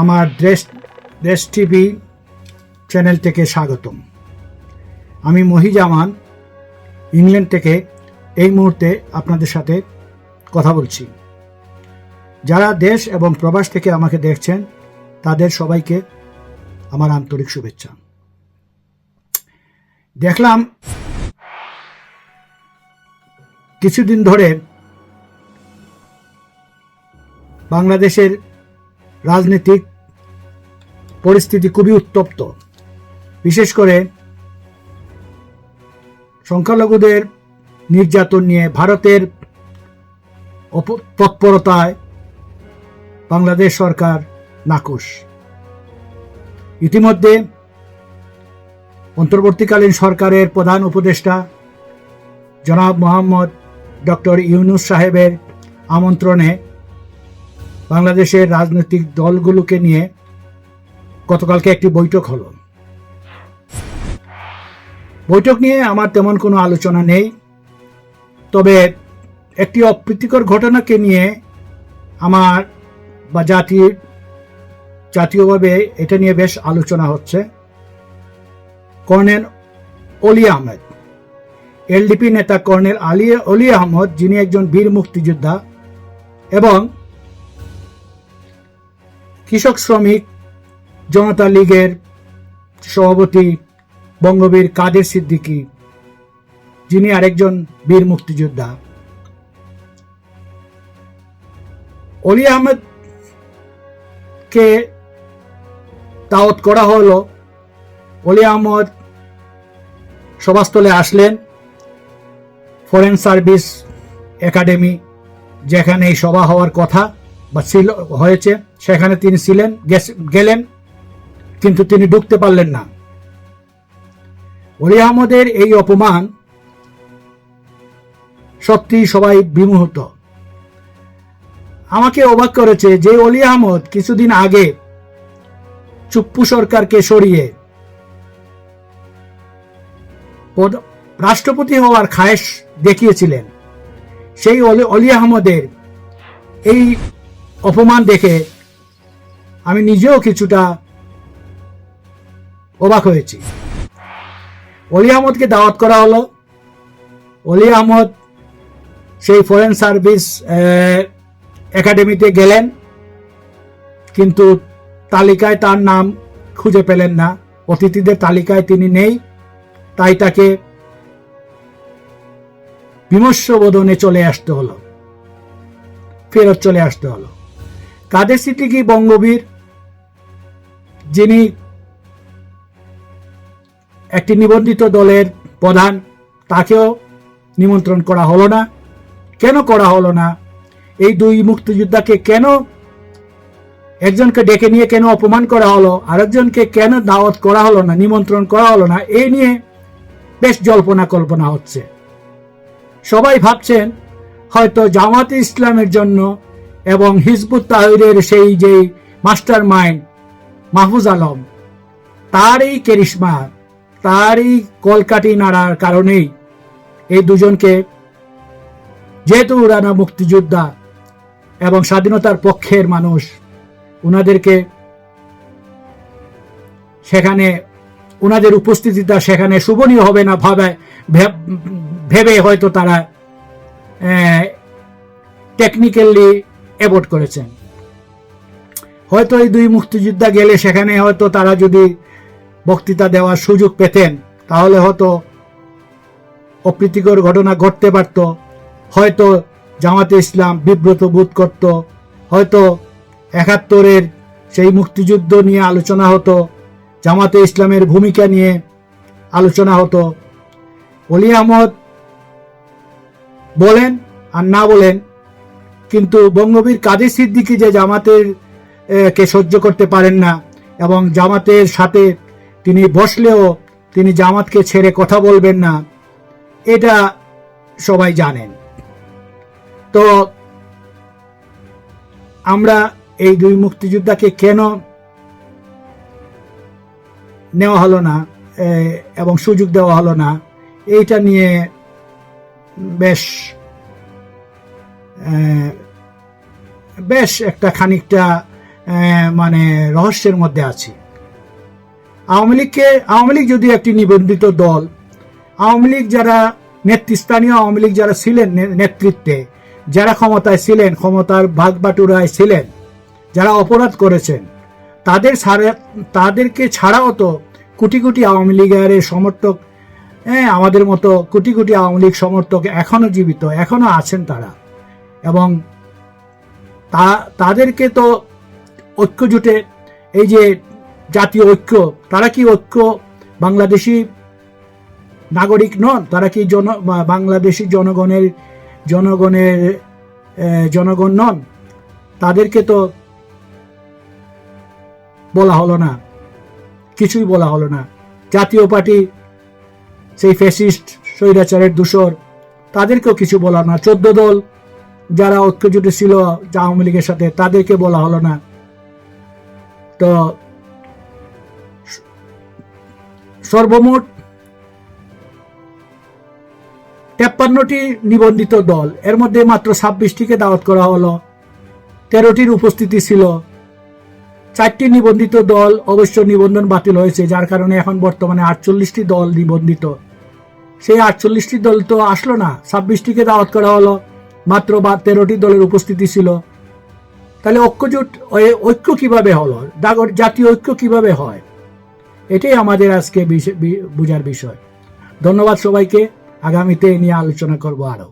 আমার দেশ দেশ টিভি চ্যানেল থেকে স্বাগতম। আমি মহিজামান ইংল্যান্ড থেকে এই মুহূর্তে আপনাদের সাথে কথা বলছি। যারা দেশ এবং প্রবাস থেকে আমাকে দেখছেন, তাদের সবাইকে আমার আন্তরিক শুভেচ্ছা। দেখলাম কিছুদিন ধরে বাংলাদেশের রাজনৈতিক পরিস্থিতি খুবই উত্তপ্ত। বিশেষ করে সংখ্যালঘুদের নির্যাতন নিয়ে ভারতের তৎপরতায় বাংলাদেশ সরকার নাকুশ ইতিমধ্যে অন্তর্বর্তীকালীন সরকারের প্রধান উপদেষ্টা জনাব মোহাম্মদ ডক্টর ইউনুস সাহেবের আমন্ত্রণে বাংলাদেশের রাজনৈতিক দলগুলোকে নিয়ে গতকালকে একটি বৈঠক হলো। বৈঠক নিয়ে আমার তেমন কোনো আলোচনা নেই, তবে একটি অপ্রীতিকর ঘটনাকে নিয়ে আমার বা জাতির জাতীয়ভাবে এটা নিয়ে বেশ আলোচনা হচ্ছে। কর্নেল অলি আহমেদ, এলডিপি নেতা কর্নেল আলী, অলি আহমদ, যিনি একজন বীর মুক্তিযোদ্ধা এবং কৃষক শ্রমিক, জনতা লীগের সভাপতি বঙ্গবীর কাদের সিদ্দিকী, যিনি আরেকজন বীর মুক্তিযোদ্ধা। অলি আহমেদ কে দাওয়াত করা হলো। অলি আহমদ সভাস্থলে আসলেন, ফরেন সার্ভিস একাডেমি, যেখানে এই সভা হওয়ার কথা। বা ছিল, হয়েছে, সেখানে তিনি ছিলেন গেলেন, কিন্তু তিনি ঢুকতে পারলেন না। অলি আহমদের এই অপমান সত্যি সবাই বিমোহিত আমাকে অবাক করেছে যে অলি আহমদ কিছুদিন আগে চুপ্পু সরকারকে সরিয়ে রাষ্ট্রপতি হওয়ার খায়েশ দেখিয়েছিলেন। সেই অলি আহমদের এই অপমান দেখে আমি নিজেও কিছুটা অবাক হয়েছি। অলি আহমদকে দাওয়াত করা হলো। অলি আহমদ সেই ফরেন সার্ভিস একাডেমিতে গেলেন, কিন্তু তালিকায় তার নাম খুঁজে পেলেন না। অতিথিদের তালিকায় তিনি নেই, তাই তাকে বিমর্ষ বোধনে চলে আসতে হলো, ফেরত চলে আসতে হলো। কাদের সিদ্দিকী বঙ্গবীর? যিনি একটি নিবন্ধিত দলের প্রধান, তাকেও নিমন্ত্রণ করা হলো না। কেন করা হলো না? এই দুই মুক্তিযোদ্ধাকে কেন একজনকে ডেকে নিয়ে কেন অপমান করা হলো? আরেকজনকে কেন দাওয়াত করা হলো না, নিমন্ত্রণ করা হলো না? এই নিয়ে বেশ জল্পনা কল্পনা হচ্ছে। সবাই ভাবছেন, হয়তো জামাত ইসলামের জন্য এবং হিজবুত তাহিরের সেই যে মাস্টার মাইন্ড মাহফুজ আলম তার এই কেরিশমা তার এই কলকাটি নাড়ার কারণেই এই দুজনকে যেহেতু ওরা মুক্তিযোদ্ধা এবং স্বাধীনতার পক্ষের মানুষ ওনাদেরকে সেখানে ওনাদের উপস্থিতিটা সেখানে শুভনীয় হবে না ভাবে ভেবে হয়তো তারা টেকনিক্যালি অ্যাভয়েড করেছেন। হয়তো এই দুই মুক্তিযোদ্ধা গেলে সেখানে হয়তো তারা যদি বক্তৃতা দেওয়ার সুযোগ পেতেন, তাহলে হয়তো অপ্রীতিকর ঘটনা ঘটতে পারত। হয়তো জামাতে ইসলাম বিব্রত বোধ করত। হয়তো একাত্তরের সেই মুক্তিযুদ্ধ নিয়ে আলোচনা হতো। জামাতে ইসলামের ভূমিকা নিয়ে আলোচনা হতো। অলি আহমদ বলেন আর না বলেন কিন্তু বঙ্গবীর কাদের সিদ্দিকী যে জামাতের কে সহ্য করতে পারেন না এবং জামাতের সাথে তিনি বসলেও তিনি জামাতকে ছেড়ে কথা বলবেন না, এটা সবাই জানেন। তো আমরা এই দুই মুক্তিযোদ্ধাকে কেন নেওয়া হলো না এবং সুযোগ দেওয়া হলো না, এইটা নিয়ে বেশ বেশ একটা খানিকটা মানে রহস্যের মধ্যে আছি। আওয়ামী লীগকে, আওয়ামী লীগ যদি একটি নিবন্ধিত দল, আওয়ামী লীগ যারা নেতৃস্থানীয় আওয়ামী লীগ যারা ছিলেন নেতৃত্বে, যারা ক্ষমতায় ছিলেন, ক্ষমতার ভাগ বাটুরায় ছিলেন, যারা অপরাধ করেছেন, তাদের তাদেরকে ছাড়াও তো কোটি কোটি আওয়ামী লীগের সমর্থক হ্যাঁ আমাদের মতো কোটি কোটি আওয়ামী লীগ সমর্থক এখনও জীবিত, এখনও আছেন তারা। এবং তা, তাদেরকে তো ঐক্য জুটে, এই যে জাতীয় ঐক্য, তারা কি ঐক্য বাংলাদেশি নাগরিক নন? তারা কি জন বাংলাদেশি জনগণের জনগণের জনগণ নন? তাদেরকে তো বলা হলো না। কিছুই বলা হলো না। জাতীয় পার্টি, সেই ফ্যাসিস্ট, স্বৈরাচারের দূষর, তাদেরকেও কিছু বলা না। চোদ্দ দল যারা ঐক্যজোটে ছিল আওয়ামী লীগের সাথে, তাদেরকে বলা হলো না। তো সর্বমোট তেপ্পান্নটি নিবন্ধিত দল, এর মধ্যে মাত্র ছাব্বিশটিকে দাওয়াত করা হলো। তেরোটির উপস্থিতি ছিল। চারটি নিবন্ধিত দল অবশ্য নিবন্ধন বাতিল হয়েছে, যার কারণে এখন বর্তমানে আটচল্লিশটি দল নিবন্ধিত। সেই আটচল্লিশটি দল তো আসলো না, ছাব্বিশটিকে দাওয়াত করা হলো। মাত্র বা তেরোটি দলের উপস্থিতি ছিল। তাহলে ঐক্যজোট ঐক্য কীভাবে হলো? জাতীয় ঐক্য কীভাবে হয়? এটাই আমাদের আজকে বোঝার বিষয়। ধন্যবাদ সবাইকে। আগামীতে নিয়ে আলোচনা করব আরও